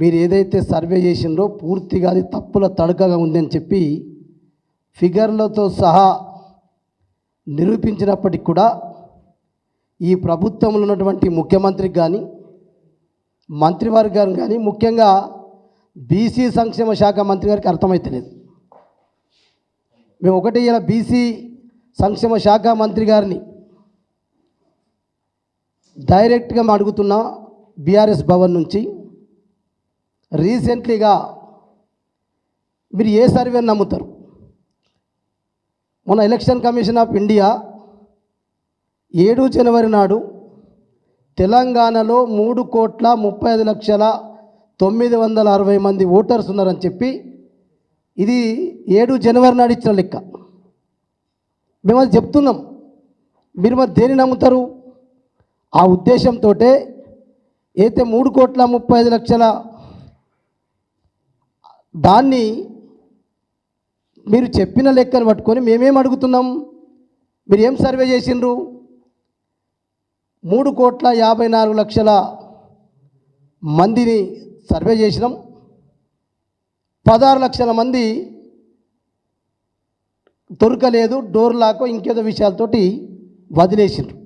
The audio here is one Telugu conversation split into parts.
మీరు ఏదైతే సర్వే చేసిండ్రో పూర్తిగా అది తప్పుల తడకగా ఉందని చెప్పి ఫిగర్లతో సహా నిరూపించినప్పటికి కూడా ఈ ప్రభుత్వంలో ఉన్నటువంటి ముఖ్యమంత్రికి కానీ మంత్రివర్గం కానీ ముఖ్యంగా బీసీ సంక్షేమ శాఖ మంత్రి గారికి అర్థమైతలేదు. మేము ఒకటి ఇలా బీసీ సంక్షేమ శాఖ మంత్రి గారిని డైరెక్ట్గా మేము అడుగుతున్నా బీఆర్ఎస్ భవన్ నుంచి. రీసెంట్లీగా మీరు ఏ సర్వే నమ్ముతారు? మన ఎలక్షన్ కమిషన్ ఆఫ్ ఇండియా ఏడు జనవరి నాడు తెలంగాణలో మూడు కోట్ల ముప్పై ఐదు లక్షల తొమ్మిది వందల అరవై మంది ఓటర్స్ ఉన్నారని చెప్పి ఇది ఏడు జనవరి నాడు ఇచ్చిన లెక్క. మేము అది చెప్తున్నాం. మీరు మరి దేని నమ్ముతారు? ఆ ఉద్దేశంతో అయితే మూడు కోట్ల ముప్పై ఐదు లక్షల దాన్ని మీరు చెప్పిన లెక్కను పట్టుకొని మేమేం అడుగుతున్నాం? మీరు ఏం సర్వే చేసిండ్రు? మూడు కోట్ల యాభై నాలుగు లక్షల మందిని సర్వే చేసినాం. పదహారు లక్షల మంది దొరకలేదు డోర్ లాకో ఇంకేదో విషయాలతోటి వదిలేసిండ్రు.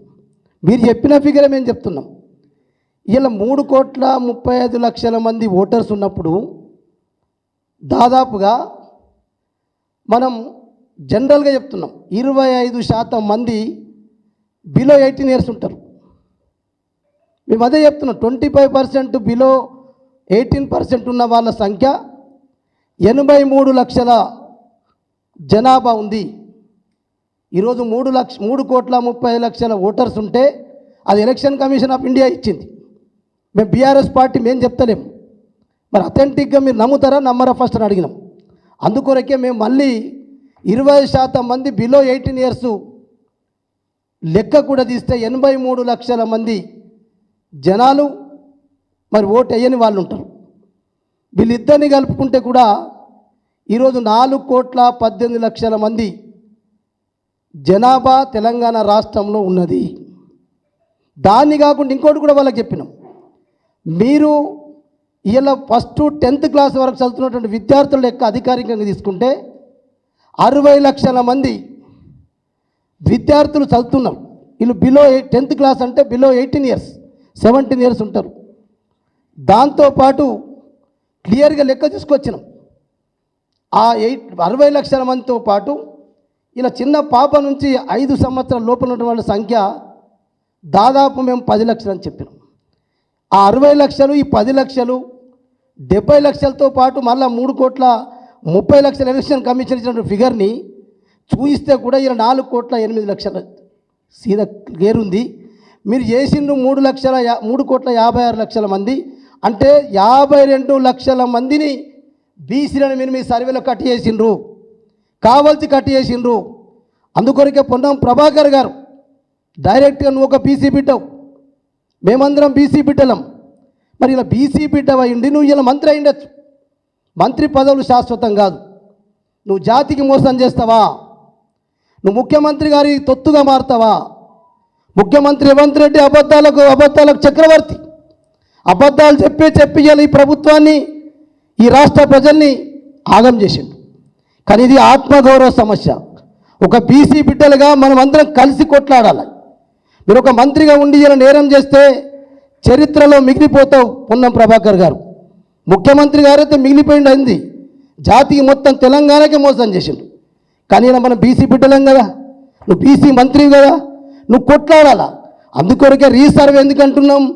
మీరు చెప్పిన ఫిగరే మేము చెప్తున్నాం? ఇలా మూడు కోట్ల ముప్పై ఐదు లక్షల మంది ఓటర్స్ ఉన్నప్పుడు దాదాపుగా మనం జనరల్గా చెప్తున్నాం. ఇరవై ఐదు శాతం మంది బిలో ఎయిటీన్ ఇయర్స్ ఉంటారు. మేము అదే చెప్తున్నాం. Twenty five percent below eighteen percent ఉన్న వాళ్ళ సంఖ్య ఎనభై మూడు లక్షల జనాభా ఉంది. ఈరోజు మూడు లక్ష మూడు కోట్ల ముప్పై లక్షల ఓటర్స్ ఉంటే అది ఎలక్షన్ కమిషన్ ఆఫ్ ఇండియా ఇచ్చింది. మేము బీఆర్ఎస్ పార్టీ మేము చెప్తలేం. మరి అథెంటిక్గా మీరు నమ్ముతారా నమ్మరా ఫస్ట్ అని అడిగినాం. అందుకొరకే మేము మళ్ళీ ఇరవై శాతం మంది బిలో ఎయిటీన్ ఇయర్స్ లెక్క కూడా తీస్తే ఎనభై మూడు లక్షల మంది జనాలు మరి ఓటు వేయని వాళ్ళు ఉంటారు. వీళ్ళిద్దరిని కలుపుకుంటే కూడా ఈరోజు నాలుగు కోట్ల పద్దెనిమిది లక్షల మంది జనాభా తెలంగాణ రాష్ట్రంలో ఉన్నది. దాన్ని కాకుండా ఇంకోటి కూడా వాళ్ళకి చెప్పినాం. మీరు ఇలా ఫస్ట్ టెన్త్ క్లాస్ వరకు చదువుతున్నటువంటి విద్యార్థుల యొక్క అధికారికంగా తీసుకుంటే అరవై లక్షల మంది విద్యార్థులు చదువుతున్నారు. వీళ్ళు బిలో టెన్త్ క్లాస్ అంటే below eighteen years seventeen years ఉంటారు. దాంతోపాటు క్లియర్గా లెక్క తీసుకొచ్చినాం. ఆ ఎయిట్ అరవై లక్షల మందితో పాటు ఇలా చిన్న పాప నుంచి ఐదు సంవత్సరాల లోపల ఉన్న వాళ్ళ సంఖ్య దాదాపు మేము పది లక్షలని చెప్పినాం. ఆ అరవై లక్షలు ఈ పది లక్షలు డెబ్బై లక్షలతో పాటు మళ్ళీ మూడు కోట్ల ముప్పై లక్షల ఎలక్షన్ కమిషన్ ఇచ్చినటువంటి ఫిగర్ని చూయిస్తే కూడా ఇలా నాలుగు కోట్ల ఎనిమిది లక్షల సీదా గేరుంది ఉంది. మీరు చేసిండ్రు మూడు లక్షల యా మూడు కోట్ల యాభై ఆరు లక్షల మంది. అంటే యాభై రెండు లక్షల మందిని బీసీలను మీరు మీ సర్వేలో కట్ చేసిండ్రు. కావాల్సి కట్ చేసిండ్రు. అందుకొరకే పొన్నం ప్రభాకర్ గారు డైరెక్ట్గా నువ్వు ఒక బీసీ బిడ్డవు మేమందరం బీసీ బిడ్డలం. మరి ఇలా బీసీ బిడ్డ అయింది నువ్వు ఇలా మంత్రి అయ్యుండొచ్చు. మంత్రి పదవులు శాశ్వతం కాదు. నువ్వు జాతికి మోసం చేస్తావా? నువ్వు ముఖ్యమంత్రి గారి తొత్తుగా మారుతావా? ముఖ్యమంత్రి రేవంత్ రెడ్డి అబద్ధాలకు అబద్ధాలకు చక్రవర్తి. అబద్ధాలు చెప్పి చెప్పి ఈ ప్రభుత్వాన్ని ఈ రాష్ట్ర ప్రజల్ని ఆగం చేసిండు. కానీ ఇది ఆత్మగౌరవ సమస్య. ఒక బీసీ బిడ్డలుగా మనం అందరం కలిసి కొట్లాడాలి. మీరు ఒక మంత్రిగా ఉండి ఇలా నేరం చేస్తే చరిత్రలో మిగిలిపోతావు పొన్నం ప్రభాకర్ గారు. ముఖ్యమంత్రి గారైతే మిగిలిపోయింది అయింది. జాతికి మొత్తం తెలంగాణకే మోసం చేసిండు. కానీ మనం బీసీ బిడ్డలం కదా. నువ్వు బీసీ మంత్రివి కదా. నువ్వు కొట్లాడాలా? అందుకొరకే రీసర్వ్ ఎందుకు అంటున్నాం?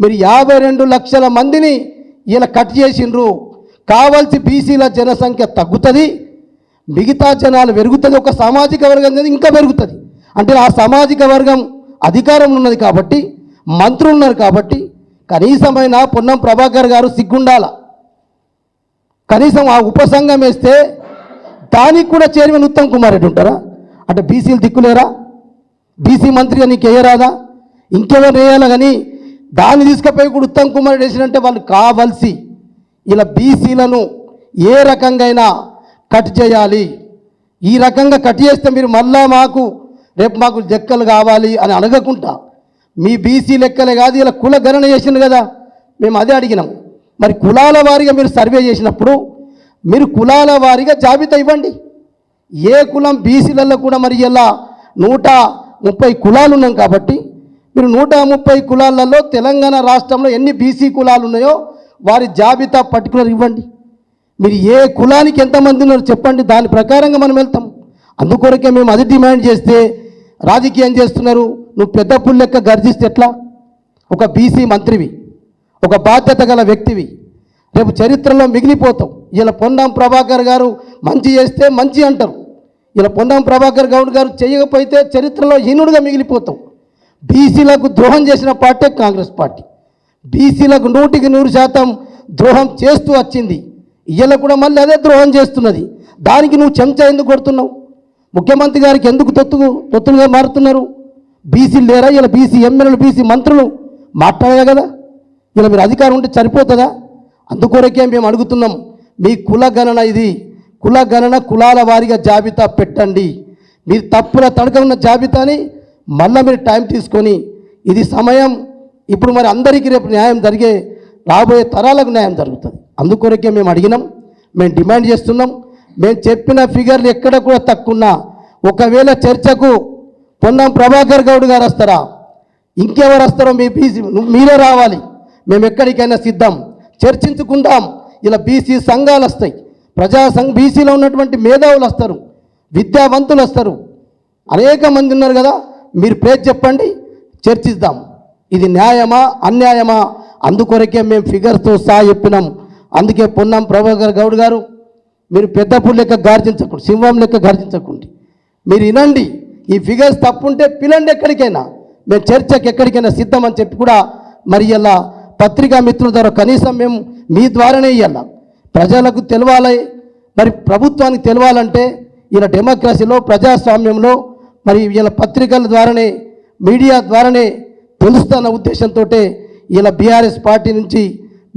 మీరు యాభై రెండు లక్షల మందిని ఇలా కట్ చేసిండ్రు. కావాల్సి బీసీల జనసంఖ్య తగ్గుతుంది. మిగతా జనాలు పెరుగుతుంది. ఒక సామాజిక వర్గం అనేది ఇంకా పెరుగుతుంది. అంటే ఆ సామాజిక వర్గం అధికారంలో ఉన్నది కాబట్టి మంత్రులు ఉన్నారు కాబట్టి కనీసమైన పొన్నం ప్రభాకర్ గారు సిగ్గుండాల. కనీసం ఆ ఉపసంఘం వేస్తే దానికి కూడా చైర్మన్ ఉత్తమ్ కుమార్ రెడ్డి ఉంటారా? అంటే బీసీలు దిక్కులేరా? బీసీ మంత్రిగా నీకు వేయరాదా ఇంకెవరు వేయాలా కానీ దాన్ని తీసుకుపోయి కూడా ఉత్తమ్ కుమార్ రెడ్డి వేసినంటే వాళ్ళు కావలసి ఇలా బీసీలను ఏ రకంగా అయినా కట్ చేయాలి. ఈ రకంగా కట్ చేస్తే మీరు మళ్ళా మాకు రేపు మాకు లెక్కలు కావాలి అని అడగకుండా మీ బీసీ లెక్కలే కాదు ఇలా కుల గణన చేసిండు కదా. మేము అదే అడిగినాం మరి కులాల వారీగా మీరు సర్వే చేసినప్పుడు మీరు కులాల వారీగా జాబితా ఇవ్వండి. ఏ కులం బీసీలలో కూడా మరి ఇలా నూట ముప్పై కులాలు ఉన్నాం కాబట్టి మీరు నూట ముప్పై కులాలలో తెలంగాణ రాష్ట్రంలో ఎన్ని బీసీ కులాలు ఉన్నాయో వారి జాబితా పర్టికులర్ ఇవ్వండి. మీరు ఏ కులానికి ఎంతమంది ఉన్నారో చెప్పండి. దాని ప్రకారంగా మనం వెళ్తాం. అందుకొరకే మేము అది డిమాండ్ చేస్తే రాజకీయం చేస్తున్నారు. నువ్వు పెద్ద పుల్ల లెక్క గర్జిస్తే ఎట్లా? ఒక బీసీ మంత్రివి ఒక బాధ్యత గల వ్యక్తివి. రేపు చరిత్రలో మిగిలిపోతావు. ఇలా పొన్నాం ప్రభాకర్ గారు మంచి చేస్తే మంచి అంటారు. ఇలా పొన్నాం ప్రభాకర్ గౌడ్ గారు చేయకపోతే చరిత్రలో హీనుడుగా మిగిలిపోతాం బీసీలకు ద్రోహం చేసిన పార్టీ కాంగ్రెస్ పార్టీ. బీసీలకు నూటికి నూరు శాతం ద్రోహం చేస్తూ వచ్చింది. ఇయ్యాల కూడా మళ్ళీ అదే ద్రోహం చేస్తున్నది. దానికి నువ్వు చెంచా ఎందుకు కొడుతున్నావు? ముఖ్యమంత్రి గారికి ఎందుకు తొత్తు తొత్తులుగా మారుతున్నారు? బీసీలు లేరా? ఇలా బీసీ ఎమ్మెల్యేలు బీసీ మంత్రులు మాట్లాడగా కదా? ఇలా మీరు అధికారం ఉంటే సరిపోతుందా? అందుకొరకే మేము అడుగుతున్నాం మీ కుల గణన ఇది. కుల గణన కులాల వారీగా జాబితా పెట్టండి. మీరు తప్పుల తడక ఉన్న జాబితాని మళ్ళీ మీరు టైం తీసుకొని ఇది సమయం. ఇప్పుడు మరి అందరికీ రేపు న్యాయం జరిగే రాబోయే తరాలకు న్యాయం జరుగుతుంది. అందుకొరకే మేము అడిగినాం మేము డిమాండ్ చేస్తున్నాం. మేము చెప్పిన ఫిగర్లు ఎక్కడ కూడా తక్కువన్నా. ఒకవేళ చర్చకు పొన్నం ప్రభాకర్ గౌడ్ గారు వస్తారా? ఇంకెవరు వస్తారో మీ బీసీ మీరే రావాలి. మేము ఎక్కడికైనా సిద్ధం. చర్చించుకుందాం ఇలా బీసీ సంఘాలు వస్తాయి. ప్రజా సంఘ బీసీలో ఉన్నటువంటి మేధావులు వస్తారు. విద్యావంతులు వస్తారు. అనేక మంది ఉన్నారు కదా మీరు పేరు చెప్పండి చర్చిద్దాం. ఇది న్యాయమా అన్యాయమా? అందుకొరకే మేము ఫిగర్స్తో సహా చెప్పినాం. అందుకే పొన్నం ప్రభాకర్ గౌడ్ గారు మీరు పెద్ద లెక్క గార్జించకండి సింహం లెక్క గార్జించకండి. మీరు వినండి ఈ ఫిగర్స్ తప్పుంటే పిలండి ఎక్కడికైనా. మేము చర్చకి ఎక్కడికైనా సిద్ధం అని చెప్పి కూడా మరి ఇలా పత్రికా మిత్రుల ద్వారా కనీసం మేము మీ ద్వారానే ఇవ్వాల ప్రజలకు తెలవాలి మరి ప్రభుత్వానికి తెలవాలంటే ఇలా డెమోక్రసీలో ప్రజాస్వామ్యంలో మరి ఇలా పత్రికల ద్వారానే మీడియా ద్వారానే తెలుస్తున్న ఉద్దేశంతో ఇలా బీఆర్ఎస్ పార్టీ నుంచి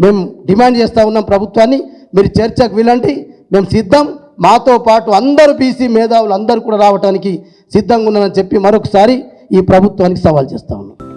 మేము డిమాండ్ చేస్తూ ఉన్నాం ప్రభుత్వాన్ని. మీరు చర్చకు వెళ్ళండి మేము సిద్ధం. మాతో పాటు అందరూ బీసీ మేధావులు అందరూ కూడా రావడానికి సిద్ధంగా ఉన్నారని చెప్పి మరొకసారి ఈ ప్రభుత్వానికి సవాల్ చేస్తా ఉన్నాం.